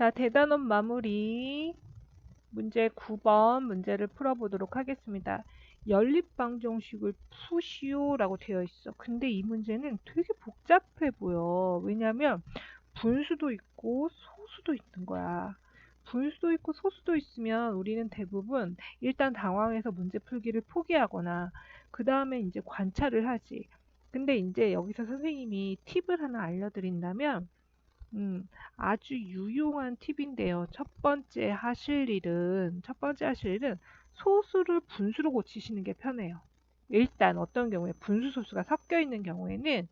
자, 대단원 마무리. 문제 9번 문제를 풀어보도록 하겠습니다. 연립방정식을 푸시오라고 되어 있어. 근데 이 문제는 되게 복잡해 보여. 왜냐면 분수도 있고 소수도 있는 거야. 분수도 있고 소수도 있으면 우리는 대부분 일단 당황해서 문제 풀기를 포기하거나 그 다음에 이제 관찰을 하지. 근데 이제 여기서 선생님이 팁을 하나 알려드린다면 음, 아주 유용한 팁인데요. 첫 번째 하실 일은, 첫 번째 하실 일은 소수를 분수로 고치시는 게 편해요. 일단 어떤 경우에 분수 소수가 섞여 있는 경우에는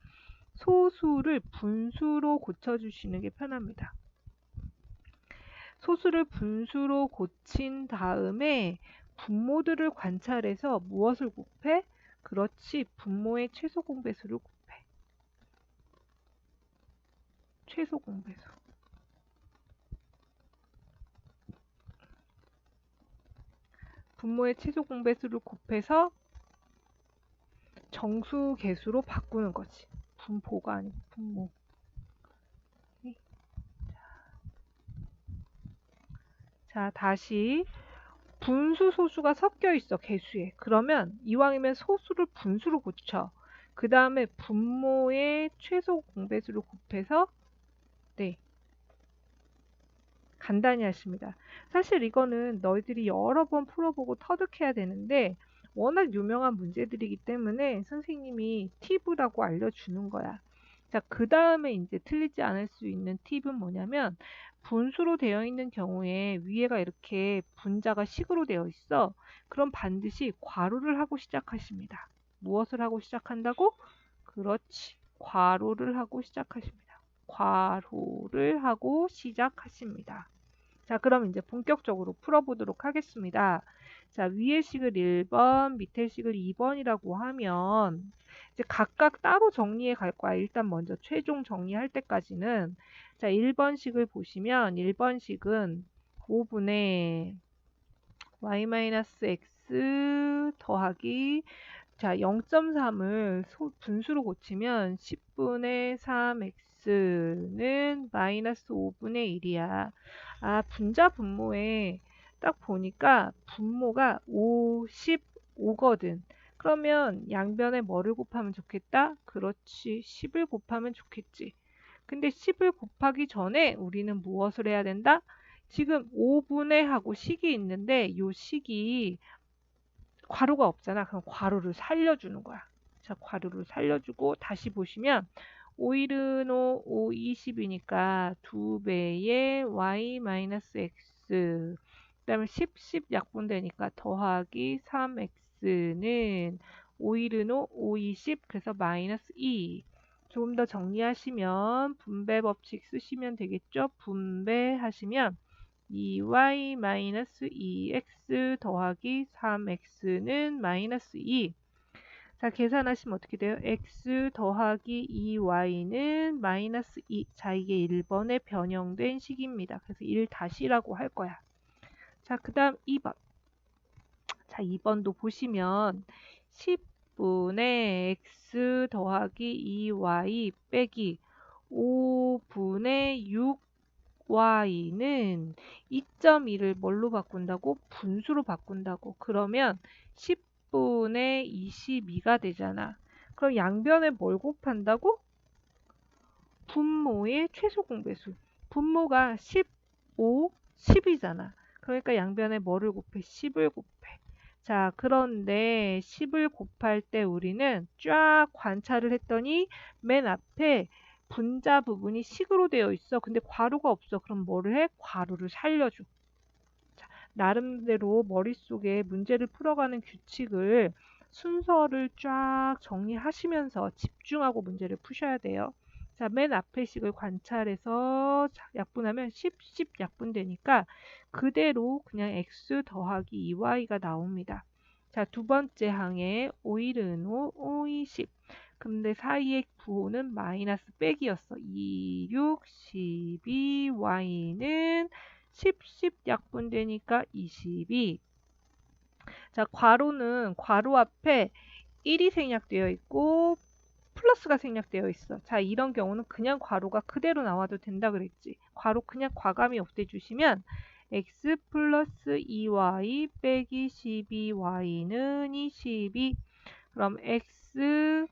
소수를 분수로 고쳐주시는 게 편합니다. 소수를 분수로 고친 다음에 분모들을 관찰해서 무엇을 곱해? 그렇지, 분모의 최소 공배수를 곱해. 최소 공배수. 분모의 최소 공배수를 곱해서 정수 개수로 바꾸는 거지. 분포가 아니고 분모. 자, 다시 분수 소수가 섞여 있어 개수에. 그러면 이왕이면 소수를 분수로 고쳐. 그 다음에 분모의 최소 공배수를 곱해서 간단히 하십니다. 사실 이거는 너희들이 여러 번 풀어보고 터득해야 되는데 워낙 유명한 문제들이기 때문에 선생님이 팁이라고 알려주는 거야. 자, 그 다음에 이제 틀리지 않을 수 있는 팁은 뭐냐면 분수로 되어 있는 경우에 위에가 이렇게 분자가 식으로 되어 있어. 그럼 반드시 괄호를 하고 시작하십니다. 무엇을 하고 시작한다고? 그렇지. 괄호를 하고 시작하십니다. 괄호를 하고 시작하십니다. 자, 그럼 이제 본격적으로 풀어보도록 하겠습니다. 자, 위의 식을 1번, 밑에 식을 2번이라고 하면 이제 각각 따로 정리해 갈 거야. 일단 먼저 최종 정리할 때까지는 자, 1번 식을 보시면 1번 식은 5분의 y-x 더하기 자, 0.3을 분수로 고치면 10분의 3x x는 마이너스 5분의 1이야. 아, 분자 분모에 딱 보니까 분모가 55거든. 그러면 양변에 뭐를 곱하면 좋겠다? 그렇지. 10을 곱하면 좋겠지. 근데 10을 곱하기 전에 우리는 무엇을 해야 된다? 지금 5분의 하고 식이 있는데 이 식이 괄호가 없잖아. 그럼 괄호를 살려주는 거야. 자, 괄호를 살려주고 다시 보시면 5일은 5, 5, 20이니까 2배의 y-x 그 다음에 10, 10 약분되니까 더하기 3x는 5일은 5, 5, 20 그래서 마이너스 2 조금 더 정리하시면 분배 법칙 쓰시면 되겠죠? 분배하시면 2y 마이너스 2x 더하기 3x는 마이너스 2 자, 계산하시면 어떻게 돼요? x 더하기 2y는 마이너스 2. 자, 이게 1번에 변형된 식입니다. 그래서 1 다시라고 할 거야. 자, 그 다음 2번. 자, 2번도 보시면 10분의 x 더하기 2y 빼기 5분의 6y는 2.2를 뭘로 바꾼다고? 분수로 바꾼다고. 그러면 10 10분의 22가 되잖아. 그럼 양변에 뭘 곱한다고? 분모의 최소 공배수. 분모가 15, 10이잖아. 그러니까 양변에 뭐를 곱해? 10을 곱해. 자, 그런데 10을 곱할 때 우리는 쫙 관찰을 했더니 맨 앞에 분자 부분이 식으로 되어 있어. 근데 괄호가 없어. 그럼 뭐를 해? 괄호를 살려줘. 나름대로 머릿속에 문제를 풀어가는 규칙을 순서를 쫙 정리하시면서 집중하고 문제를 푸셔야 돼요. 자, 맨 앞에 식을 관찰해서 약분하면 10, 10 약분되니까 그대로 그냥 x 더하기 2y가 나옵니다. 자, 두 번째 항에 5일은 5, 5, 2, 10. 근데 사이의 부호는 마이너스 빼기였어. 2, 6, 12, y는 10, 10 약분되니까 22. 자, 괄호는 괄호 앞에 1이 생략되어 있고 플러스가 생략되어 있어. 자, 이런 경우는 그냥 괄호가 그대로 나와도 된다 그랬지. 괄호 그냥 과감히 없애 주시면 x 플러스 2y 빼기 12y는 22 그럼 x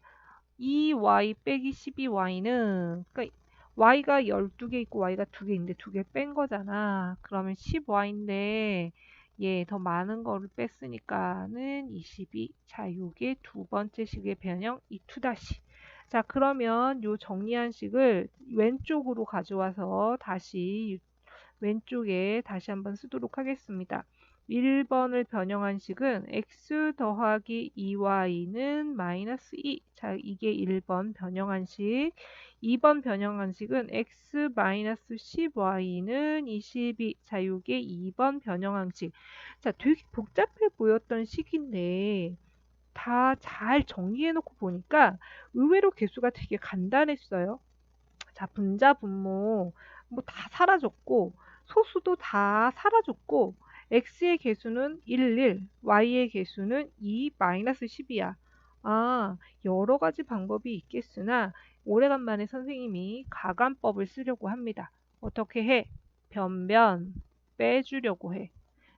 2y 빼기 12y는 그러니까 y가 12개 있고 y가 2개 있는데 2개 뺀 거잖아. 그러면 10y인데 얘더 많은 거를 뺐으니까는 22. 자, 요게 두 번째 식의 변형 이 2 다시. 자, 그러면 요 정리한 식을 왼쪽으로 가져와서 다시 왼쪽에 다시 한번 쓰도록 하겠습니다. 1번을 변형한 식은 x 더하기 2y는 마이너스 2. 자, 이게 1번 변형한 식. 2번 변형한 식은 x 마이너스 10y는 22. 자, 요게 2번 변형한 식. 자, 되게 복잡해 보였던 식인데 다 잘 정리해 놓고 보니까 의외로 개수가 되게 간단했어요. 자, 분자, 분모 뭐 다 사라졌고 소수도 다 사라졌고 x의 개수는 1, 1, y의 개수는 2, 마이너스 10이야. 아, 여러 가지 방법이 있겠으나 오래간만에 선생님이 가감법을 쓰려고 합니다. 어떻게 해? 변변 빼주려고 해.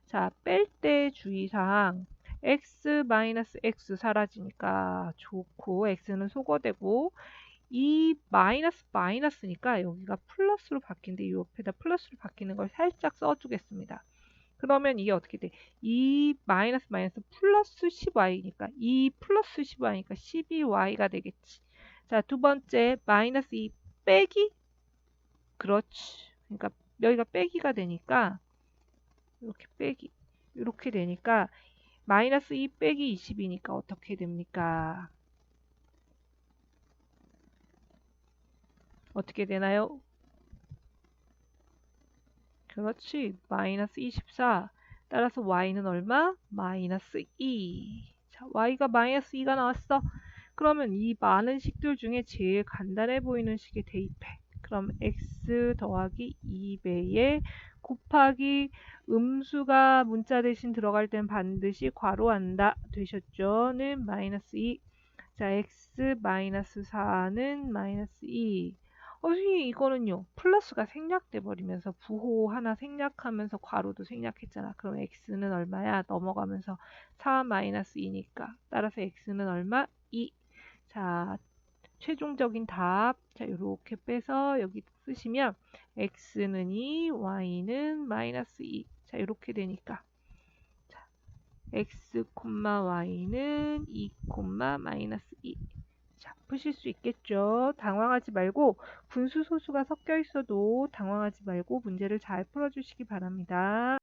자, 뺄 때 주의사항 x 마이너스 x 사라지니까 좋고 x는 소거되고 이 마이너스 마이너스니까 여기가 플러스로 바뀐데 이 옆에다 플러스로 바뀌는 걸 살짝 써주겠습니다. 그러면 이게 어떻게 돼? 2 마이너스 마이너스 플러스 10y니까 2 플러스 10y니까 12y가 되겠지. 자, 두 번째 마이너스 2 빼기 그렇지. 그러니까 여기가 빼기가 되니까 이렇게 빼기 이렇게 되니까 마이너스 2 빼기 20이니까 어떻게 됩니까? 어떻게 되나요? 그렇지. 마이너스 24. 따라서 y는 얼마? 마이너스 2. 자, y가 마이너스 2가 나왔어. 그러면 이 많은 식들 중에 제일 간단해 보이는 식에 대입해. 그럼 x 더하기 2배에 곱하기 음수가 문자 대신 들어갈 땐 반드시 괄호한다. 되셨죠?는 마이너스 2. 자, x 마이너스 4는 마이너스 2. 어, 선생님 이거는요. 플러스가 생략돼 버리면서 부호 하나 생략하면서 괄호도 생략했잖아. 그럼 x는 얼마야? 넘어가면서 4 마이너스 2니까. 따라서 x는 얼마? 2. 자, 최종적인 답. 자, 이렇게 빼서 여기 쓰시면 x는 2, y는 마이너스 2. 자, 이렇게 되니까. 자, x, y는 2, 마이너스 2. 자, 푸실 수 있겠죠. 당황하지 말고 분수 소수가 섞여 있어도 당황하지 말고 문제를 잘 풀어주시기 바랍니다.